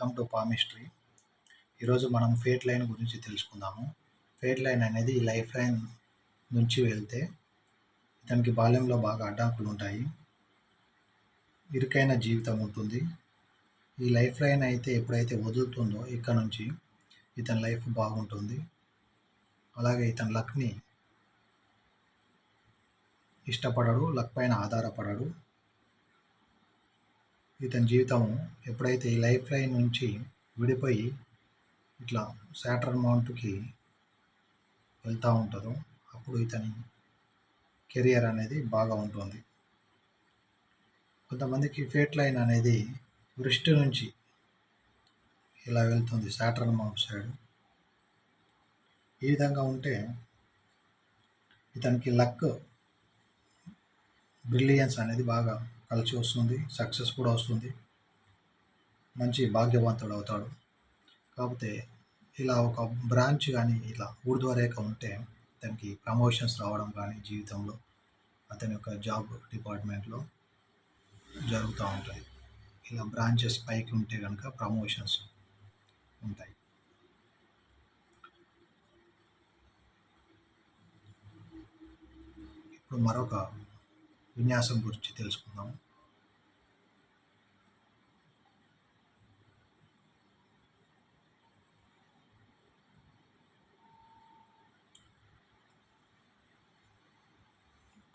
Welcome to palmistry ఈరోజు మనం fate line గురించి తెలుసుకుందాము. ఫేట్ లైన్ అనేది ఈ లైఫ్ లైన్ నుంచి వెళ్తే ఇతనికి బాల్యంలో బాగా అడ్డాకులు ఉంటాయి. ఇరుకైన జీవితం ఉంటుంది. ఈ లైఫ్ లైన్ అయితే ఎప్పుడైతే వదులుతుందో ఇక్కడ నుంచి ఇతని లైఫ్ బాగుంటుంది. అలాగే ఇతని లక్ని ఇష్టపడడు లక్ పైన ఆధారపడడు. ఇతని జీవితం ఎప్పుడైతే ఈ లైఫ్ లైన్ నుంచి విడిపోయి ఇట్లా సాటర్న్ మౌంట్కి వెళ్తూ ఉంటుందో అప్పుడు ఇతని కెరియర్ అనేది బాగా ఉంటుంది. కొంతమందికి ఫేట్ లైన్ అనేది వృష్టి నుంచి ఇలా వెళ్తుంది సాటర్న్ మౌంట్ సైడ్. ఈ విధంగా ఉంటే ఇతనికి లక్ బ్రిలియన్స్ అనేది బాగా కలిసి వస్తుంది సక్సెస్ కూడా వస్తుంది. మంచి భాగ్యవంతుడు అవుతాడు. కాకపోతే ఇలా ఒక బ్రాంచ్ కానీ ఇలా ఊర్ధ్వరేఖ ఉంటే అతనికి ప్రమోషన్స్ రావడం కానీ జీవితంలో అతని యొక్క జాబ్ డిపార్ట్మెంట్లో జరుగుతూ ఉంటాయి. ఇలా బ్రాంచెస్ పైకి ఉంటే కనుక ప్రమోషన్స్ ఉంటాయి. ఇప్పుడు మరొక విన్యాసం గురించి తెలుసుకుందాము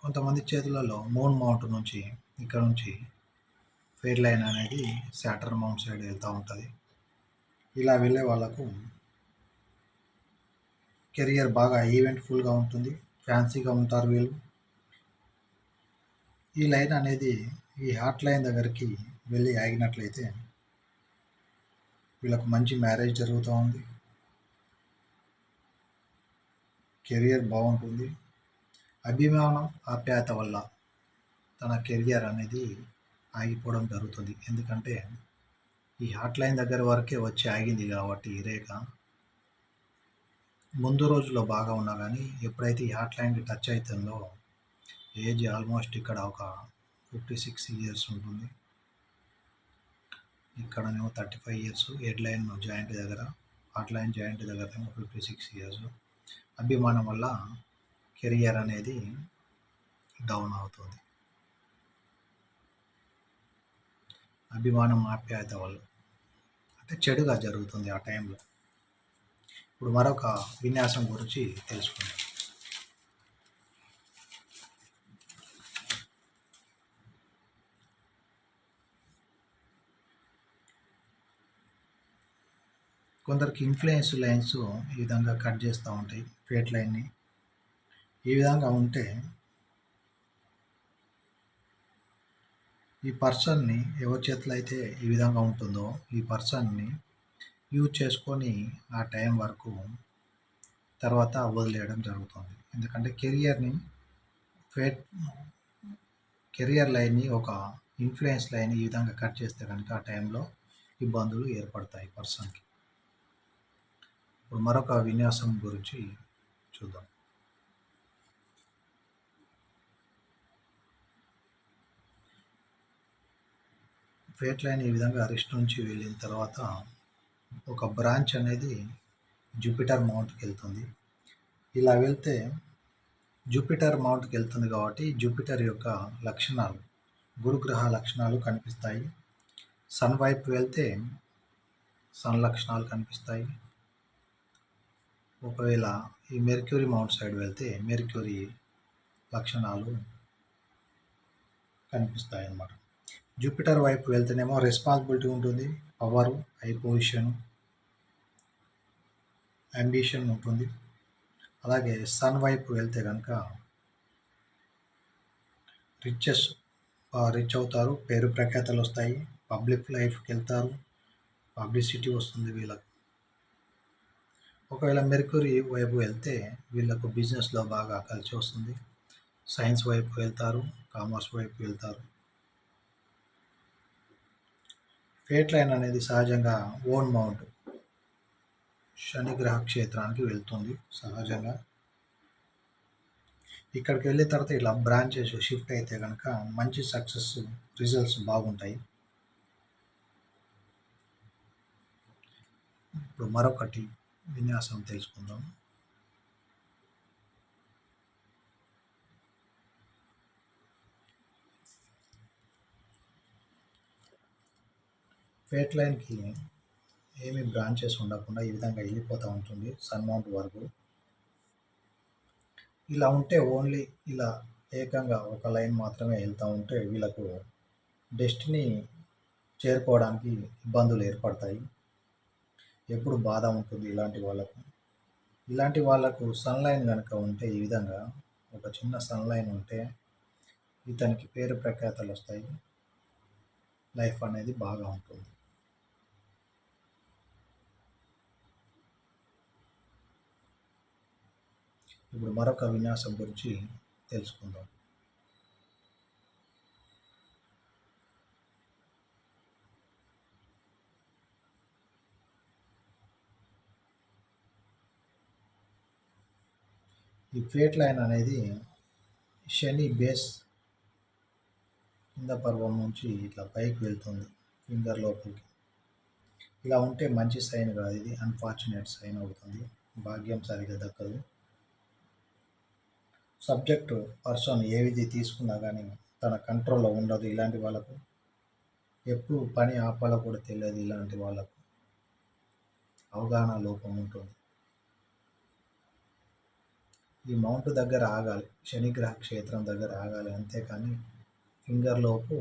కొంతమంది చేతులలో మూన్ మౌంట్ నుంచి ఇక్కడ నుంచి ఫెయిర్ లైన్ అనేది శాటర్ మౌంట్ సైడ్ వెళ్తూ ఉంటుంది. ఇలా వెళ్ళే వాళ్ళకు కెరియర్ బాగా ఈవెంట్ఫుల్గా ఉంటుంది. ఫ్యాన్సీగా ఉంటారు వీళ్ళు. ఈ లైన్ అనేది ఈ హాట్ లైన్ దగ్గరికి వెళ్ళి ఆగినట్లయితే వీళ్ళకు మంచి మ్యారేజ్ జరుగుతూ ఉంది. కెరియర్ బాగుంటుంది. అభిమానం ఆప్యాయత వల్ల తన కెరియర్ అనేది ఆగిపోవడం జరుగుతుంది. ఎందుకంటే ఈ హాట్ లైన్ దగ్గర వరకే వచ్చి ఆగింది కాబట్టి ఈ రేఖ. ముందు రోజుల్లో బాగా ఉన్నా కానీ ఎప్పుడైతే ఈ హాట్ లైన్కి టచ్ అవుతుందో ఏజ్ ఆల్మోస్ట్ ఇక్కడ ఒక ఫిఫ్టీ సిక్స్ ఇయర్స్ ఉంటుంది. ఇక్కడనేమో thirty five years. Head line joint దగ్గర హాట్ లైన్ జాయింట్ దగ్గర ఏమో ఫిఫ్టీ సిక్స్ ఇయర్స్. అభిమానం వల్ల కెరియర్ అనేది డౌన్ అవుతుంది. అభిమానం ఆప్యాయత వల్ల. అంటే చెడుగా జరుగుతుంది ఆ టైంలో. ఇప్పుడు మరొక విన్యాసం గురించి తెలుసుకుందాం. కొందరికి ఇన్ఫ్లుయెన్స్ లైన్స్ ఈ విధంగా కట్ చేస్తూ ఉంటాయి ఫేట్ లైన్ని ఈ విధంగా ఉంటే ఈ పర్సన్ని ఎవరి చేతిలో అయితే ఈ విధంగా ఉంటుందో ఈ పర్సన్ని యూజ్ చేసుకొని ఆ టైం వరకు తర్వాత వదిలేయడం జరుగుతుంది. ఎందుకంటే కెరియర్ని ఫేట్ కెరియర్ లైన్ని ఒక ఇన్ఫ్లుయెన్స్ లైన్ ఈ విధంగా కట్ చేస్తే కనుక ఆ టైంలో ఇబ్బందులు ఏర్పడతాయి పర్సన్కి ఇప్పుడు మరొక విన్యాసం గురించి చూద్దాం. ఫేట్ లైన్ ఈ విధంగా అరెస్ట్ నుంచి వెళ్ళిన తర్వాత ఒక బ్రాంచ్ అనేది జూపిటర్ మౌంట్కి వెళ్తుంది. ఇలా వెళ్తే జూపిటర్ మౌంట్కి వెళ్తుంది కాబట్టి జూపిటర్ యొక్క లక్షణాలు గురుగ్రహ లక్షణాలు కనిపిస్తాయి. సన్ వైపు వెళ్తే సన్ లక్షణాలు కనిపిస్తాయి. ఒకవేళ ఈ మెర్క్యూరీ మౌంట్ సైడ్ వెళ్తే మెర్క్యూరీ లక్షణాలు కనిపిస్తాయి అన్నమాట జూపిటర్ వైపు వెళ్తేనేమో రెస్పాన్సిబిలిటీ ఉంటుంది పవర్ హై పొజిషన్ అంబిషన్ ఉంటుంది. అలాగే సన్ వైపు వెళ్తే కనుక రిచెస్ రిచ్ అవుతారు పేరు ప్రఖ్యాతలు వస్తాయి పబ్లిక్ లైఫ్కి వెళ్తారు పబ్లిసిటీ వస్తుంది వీళ్ళకు. ఒకవేళ మెర్క్యూరీ వైపు వెళ్తే వీళ్ళకు బిజినెస్లో బాగా కలిసి వస్తుంది. సైన్స్ వైపు వెళ్తారు కామర్స్ వైపు వెళ్తారు. ఫేట్ లైన్ అనేది సహజంగా ఓన్ మౌంట్ శని గ్రహ క్షేత్రానికి వెళ్తుంది సహజంగా. ఇక్కడికి వెళ్ళిన తర్వాత ఇలా బ్రాంచెస్ షిఫ్ట్ అయితే కనుక మంచి సక్సెస్ రిజల్ట్స్ బాగుంటాయి. ఇప్పుడు మరొకటి విన్యాసం తెలుసుకుందాం. ఫేట్ లైన్కి ఏమి బ్రాంచెస్ ఉండకుండా ఈ విధంగా వెళ్ళిపోతూ ఉంటుంది సన్మౌంట్ వరకు. ఇలా ఉంటే ఓన్లీ ఇలా ఏకంగా ఒక లైన్ మాత్రమే వెళ్తూ ఉంటే వీళ్ళకు డెస్టినీ చేరుకోవడానికి ఇబ్బందులు ఏర్పడతాయి. ఎప్పుడు బాధ ఉంటుంది ఇలాంటి వాళ్ళకు? ఇలాంటి వాళ్ళకు సన్లైన్ కనుక ఉంటే ఈ విధంగా ఒక చిన్న సన్లైన్ ఉంటే ఇతనికి పేరు ప్రఖ్యాతలు వస్తాయి. లైఫ్ అనేది బాగా ఉంటుంది. ఇప్పుడు మరొక విన్యాసం గురించి తెలుసుకుందాం. ఈ ఫేట్ లైన్ అనేది శని బేస్ కింద పర్వం నుంచి ఇట్లా పైకి వెళ్తుంది ఫింగర్ లోపలికి. ఇలా ఉంటే మంచి సైన్ కాదు ఇది అన్ఫార్చునేట్ సైన్ అవుతుంది భాగ్యం సరిగా దక్కదు. సబ్జెక్టు పర్సన్ ఏ విధి తీసుకున్నా కానీ తన కంట్రోల్లో ఉండదు ఇలాంటి వాళ్ళకు. ఎప్పుడు పని ఆపాలో కూడా తెలియదు ఇలాంటి వాళ్ళకు. అవగాహన లోపం ఉంటుంది. ఈ మౌంట్ దగ్గర ఆగాలి శనిగ్రహ క్షేత్రం దగ్గర ఆగాలి అంతేకాని ఫింగర్ లోపు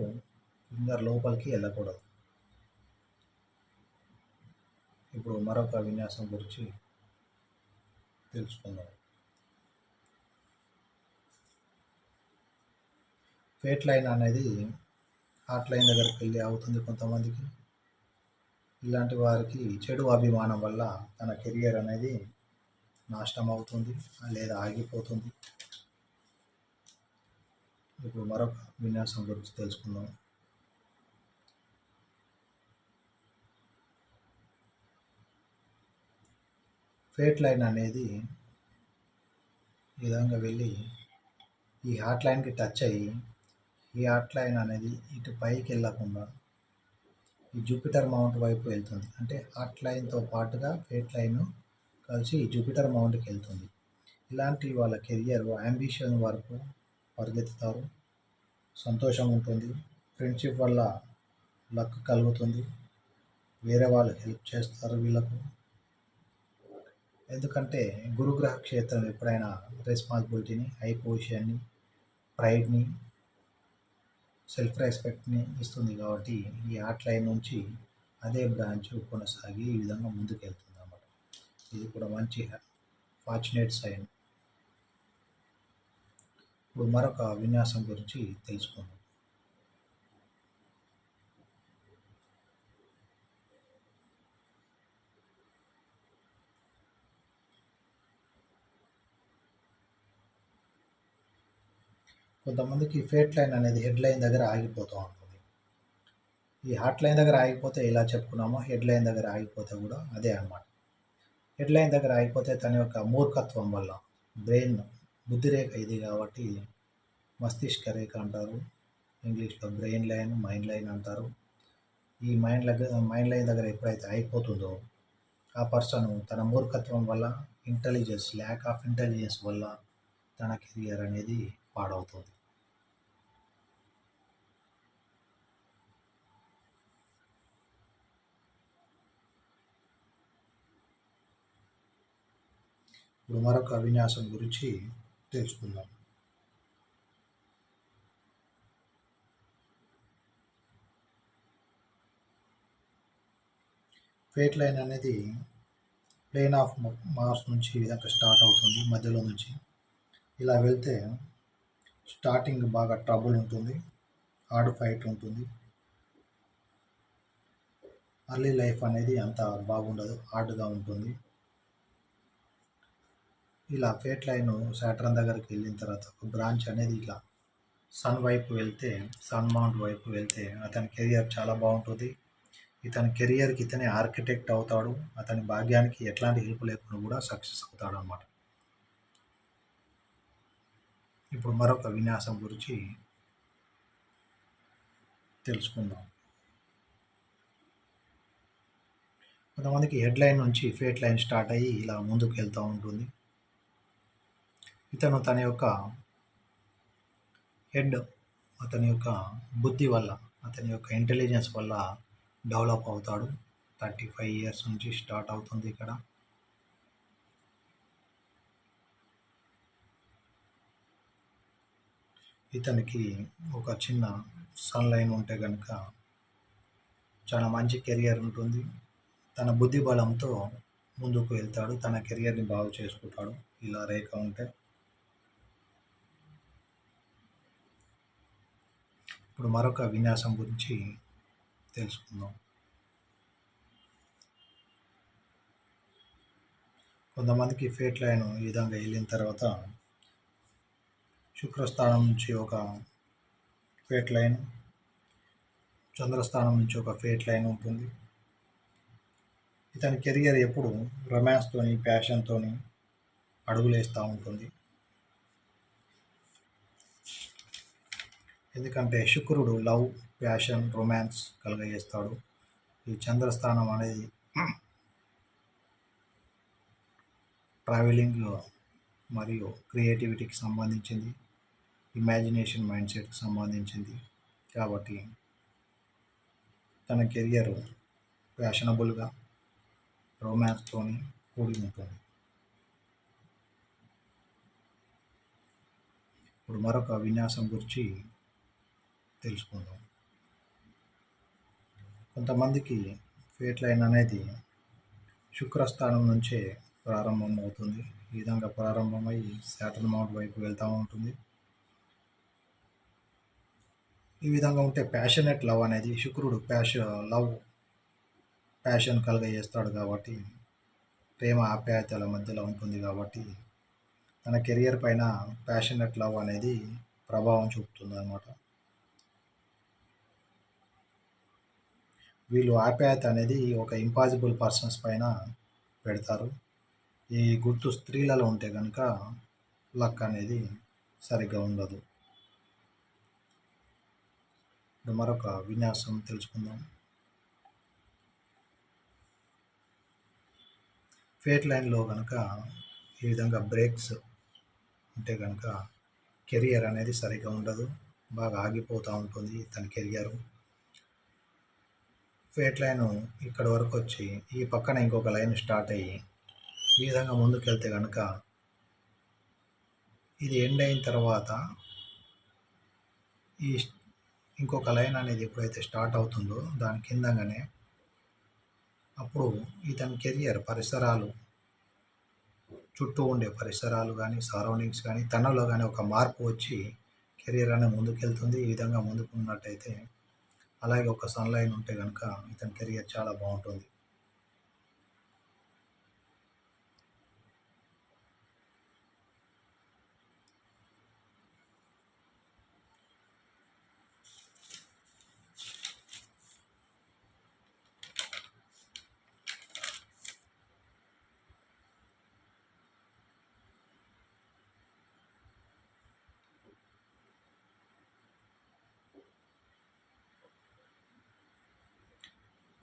ఫింగర్ లోపలికి వెళ్ళకూడదు. ఇప్పుడు మరొక విన్యాసం గురించి తెలుసుకుందాం. ఫేట్ లైన్ అనేది హాట్ లైన్ దగ్గరికి వెళ్ళి అవుతుంది కొంతమందికి. ఇలాంటి వారికి చెడు అభిమానం వల్ల తన కెరియర్ అనేది నాశనం అవుతుంది లేదా ఆగిపోతుంది. ఇప్పుడు మరొక విన్యాసం గురించి తెలుసుకుందాం. ఫేట్ లైన్ అనేది ఈ విధంగా వెళ్ళి ఈ హాట్ లైన్కి టచ్ అయ్యి ఈ హాట్ లైన్ అనేది ఇటు పైకి వెళ్ళకుండా ఈ జూపిటర్ మౌంట్ వైపు వెళ్తుంది. అంటే హాట్ లైన్తో పాటుగా ఫేట్ లైన్ కలిసి జూపిటర్ మౌంట్కి వెళ్తుంది. ఇలాంటి వాళ్ళ కెరియర్ అంబిషన్ వరకు పరిగెత్తుతారు. సంతోషం ఉంటుంది. ఫ్రెండ్షిప్ వల్ల లక్ కలుగుతుంది. వేరే వాళ్ళు హెల్ప్ చేస్తారు వీళ్ళకు. ఎందుకంటే గురుగ్రహ క్షేత్రం ఎప్పుడైనా రెస్పాన్సిబిలిటీని హై పొజిషన్ని ప్రైడ్ని సెల్ఫ్ రెస్పెక్ట్ని ఇస్తుంది కాబట్టి ఈ ఆర్ట్ లైన్ నుంచి అదే బ్రాంచ్ కొనసాగి ఈ విధంగా ముందుకెళ్తుంది. ఇది కూడా మంచి ఫార్చునేట్ సైన్ ఇప్పుడు మరొక విన్యాసం గురించి తెలుసుకుందాం. కొంతమందికి ఫేట్ లైన్ అనేది హెడ్ లైన్ దగ్గర ఆగిపోతూ ఉంటుంది. ఈ హాట్ లైన్ దగ్గర ఆగిపోతే ఇలా చెప్పుకున్నామో హెడ్ లైన్ దగ్గర ఆగిపోతే కూడా అదే అనమాట హెడ్లైన్ దగ్గర అయిపోతే తన యొక్క మూర్ఖత్వం వల్ల బ్రెయిన్ బుద్ధి రేఖ ఇది కాబట్టి మస్తిష్క రేఖ అంటారు. ఇంగ్లీష్లో బ్రెయిన్ లైన్ మైండ్ లైన్ అంటారు. ఈ మైండ్ దగ్గర మైండ్ లైన్ దగ్గర ఎప్పుడైతే అయిపోతుందో ఆ పర్సన్ తన మూర్ఖత్వం వల్ల ఇంటెలిజెన్స్ ల్యాక్ ఆఫ్ ఇంటెలిజెన్స్ వల్ల తన కెరియర్ అనేది పాడవుతుంది. ఇప్పుడు మరొక విన్యాసం గురించి తెలుసుకుందాం. ఫేట్ లైన్ అనేది ప్లేన్ ఆఫ్ మార్స్ నుంచి ఈ విధంగా స్టార్ట్ అవుతుంది మధ్యలో నుంచి. ఇలా వెళ్తే స్టార్టింగ్ బాగా ట్రబుల్ ఉంటుంది హార్డ్ ఫైట్ ఉంటుంది. అర్లీ లైఫ్ అనేది అంత బాగుండదు హార్డ్గా ఉంటుంది. ఇలా ఫేట్ లైన్ సాటర్న్ దగ్గరికి వెళ్ళిన తర్వాత ఒక బ్రాంచ్ అనేది ఇలా సన్ వైపు వెళ్తే సన్ మౌంట్ వైపు వెళ్తే అతని కెరియర్ చాలా బాగుంటుంది. ఇతని కెరియర్కి ఇతనే ఆర్కిటెక్ట్ అవుతాడు. అతని భాగ్యానికి ఎట్లాంటి హెల్ప్ లేకుండా కూడా సక్సెస్ అవుతాడు అనమాట ఇప్పుడు మరొక విన్యాసం గురించి తెలుసుకుందాం. కొంతమందికి హెడ్ లైన్ నుంచి ఫేట్ లైన్ స్టార్ట్ అయ్యి ఇలా ముందుకు వెళ్తూ ఉంటుంది. ఇతను తన యొక్క హెడ్ అతని యొక్క బుద్ధి వల్ల అతని యొక్క ఇంటెలిజెన్స్ వల్ల డెవలప్ అవుతాడు. థర్టీ ఫైవ్ ఇయర్స్ నుంచి స్టార్ట్ అవుతుంది ఇక్కడ. ఇతనికి ఒక చిన్న సన్ లైన్ ఉంటే కనుక చాలా మంచి కెరియర్ ఉంటుంది. తన బుద్ధి బలంతో ముందుకు వెళ్తాడు. తన కెరియర్ని బాగు చేసుకుంటాడు. ఇలా రేఖ ఉంటే ఇప్పుడు మరొక విన్యాసం గురించి తెలుసుకుందాం. కొంతమందికి ఫేట్ లైన్ ఈ విధంగా వెళ్ళిన తర్వాత శుక్రస్థానం నుంచి ఒక ఫేట్ లైన్ చంద్రస్థానం నుంచి ఒక ఫేట్ లైన్ ఉంటుంది. ఇతని కెరియర్ ఎప్పుడు రొమాన్స్తోని ప్యాషన్తోని అడుగులేస్తూ ఉంటుంది. ఎందుకంటే శుక్రుడు లవ్ ప్యాషన్ రొమాన్స్ కలుగజేస్తాడు. ఈ చంద్రస్థానం అనేది ట్రావెలింగ్ మరియు క్రియేటివిటీకి సంబంధించింది. ఇమాజినేషన్ మైండ్ సెట్కి సంబంధించింది. కాబట్టి తన కెరియర్ ఫ్యాషనబుల్గా రొమాన్స్తోని కూడి ఉంటుంది ఇప్పుడు మరొక విన్యాసం గురించి తెలుసుకుందాం. కొంతమందికి ఫేట్ లైన్ అనేది శుక్రస్థానం నుంచే ప్రారంభం అవుతుంది ఈ విధంగా ప్రారంభమై శాటర్న్ మౌంట్ వైపు వెళ్తూ ఉంటుంది. ఈ విధంగా ఉంటే ప్యాషనెట్ లవ్ అనేది శుక్రుడు ప్యాష లవ్ ప్యాషన్ కలగజేస్తాడు కాబట్టి ప్రేమ ఆప్యాయతల మధ్యలో ఉంటుంది కాబట్టి తన కెరియర్ పైన ప్యాషనెట్ లవ్ అనేది ప్రభావం చూపుతుంది అనమాట వీళ్ళు ఆప్యాయత అనేది ఒక ఇంపాసిబుల్ పర్సన్స్ పైన పెడతారు. ఈ గుర్తు స్త్రీలలో ఉంటే కనుక లక్ అనేది సరిగ్గా ఉండదు. ఇప్పుడు మరొక విన్యాసం తెలుసుకుందాం. ఫేట్ లైన్లో కనుక ఈ విధంగా బ్రేక్స్ ఉంటే కనుక కెరియర్ అనేది సరిగ్గా ఉండదు. బాగా ఆగిపోతూ ఉంటుంది తన కెరియర్. ఫేట్ లైన్ ఇక్కడ వరకు వచ్చి ఈ పక్కన ఇంకొక లైన్ స్టార్ట్ అయ్యి ఈ విధంగా ముందుకెళ్తే కనుక ఇది ఎండ్ అయిన తర్వాత ఈ ఇంకొక లైన్ అనేది ఎప్పుడైతే స్టార్ట్ అవుతుందో దాని కిందగానే అప్పుడు ఇతని కెరియర్ పరిసరాలు చుట్టూ ఉండే పరిసరాలు కానీ సరౌండింగ్స్ కానీ తనలో కానీ ఒక మార్పు వచ్చి కెరియర్ అనేది ముందుకెళ్తుంది. ఈ విధంగా ముందుకున్నట్టయితే అలాగే ఒక సన్లైన్ ఉంటే కనుక ఇతని కెరియర్ చాలా బాగుంటుంది.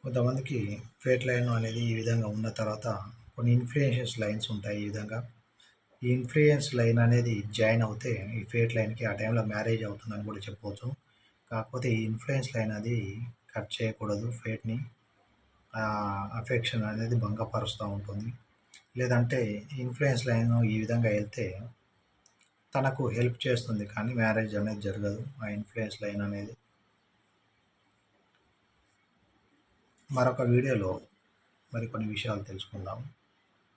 కొంతమందికి ఫేట్ లైన్ అనేది ఈ విధంగా ఉన్న తర్వాత కొన్ని ఇన్ఫ్లుయెన్షియస్ లైన్స్ ఉంటాయి ఈ విధంగా. ఈ ఇన్ఫ్లుయెన్స్ లైన్ అనేది జాయిన్ అవుతే ఈ ఫేట్ లైన్కి ఆ టైంలో మ్యారేజ్ అవుతుందని కూడా చెప్పవచ్చు. కాకపోతే ఈ ఇన్ఫ్లుయెన్స్ లైన్ అది కట్ చేయకూడదు ఫేట్ని. అఫెక్షన్ అనేది భంగపరుస్తూ ఉంటుంది. లేదంటే ఇన్ఫ్లుయెన్స్ లైన్ ఈ విధంగా వెళ్తే తనకు హెల్ప్ చేస్తుంది కానీ మ్యారేజ్ అనేది జరగదు. ఆ ఇన్ఫ్లుయెన్స్ లైన్ అనేది మరొక వీడియోలో మరికొన్ని విషయాలు తెలుసుకుందాం.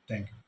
Thank you